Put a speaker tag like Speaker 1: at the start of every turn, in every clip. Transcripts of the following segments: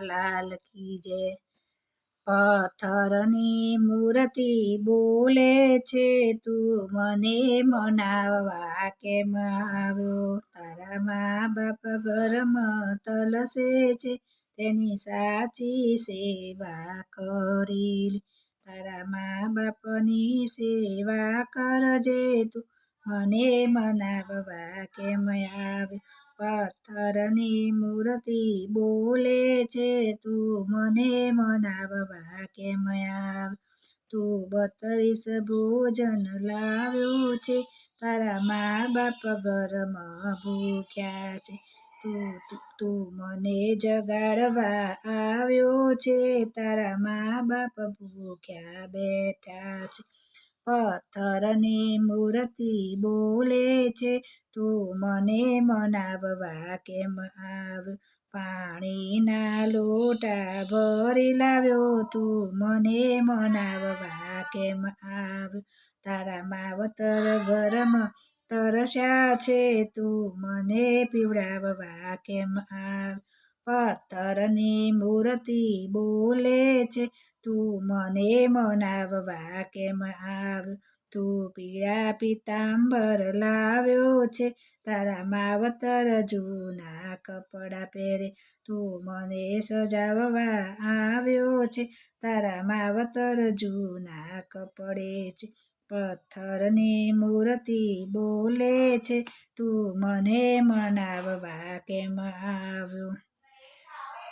Speaker 1: લાલ કી જય પથ્થરની મૂર્તિ બોલે છે, તું મને મનાવવા કેમ આવ્યો? તારા મા બાપ ઘરમાં તલસે છે, તેની સાચી સેવા કરી તારા મા બાપની સેવા કરજે તું મને મનાવવા કેમ આવ્યો પથ્થરની મૂર્તિ બોલે છે, તું મને મનાવવા કેમ આવ્યો તું બત્રીસ ભોજન લાવ્યું છે, તારા મા બાપ ઘરમાં ભૂખ્યા છે. તું તું મને જગાડવા આવ્યો છે, તારા મા બાપ ભૂખ્યા બેઠા છે. પથ્થરની મૂર્તિ બોલે છે, તું મને મનાવવા કેમ આવ? પાણીના લોટા ભરી લાવ્યો, તું મને મનાવવા કેમ આવ? તારા માવતર ઘરમાં તરસ્યા છે, તું મને પીવડાવવા કેમ આવ્યો પથ્થરની મૂર્તિ બોલે છે, તું મને મનાવવા કેમ આવ? તું પીળા પીતાંબર લાવ્યો છે, તારા માવતર જૂના કપડાં પહેરે. તું મને સજાવવા આવ્યો છે, તારા માવતર જૂના કપડે છે. પથ્થરની મૂર્તિ બોલે છે, તું મને મનાવવા કેમ આવ્યો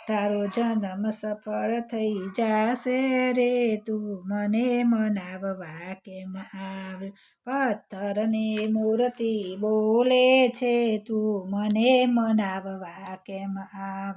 Speaker 1: તારો જન્મ સફળ થઈ જાશે રે. તું મને મનાવવા કેમ આવ્યો? પથ્થરની મૂર્તિ બોલે છે. તું મને મનાવવા કેમ આવ્યો?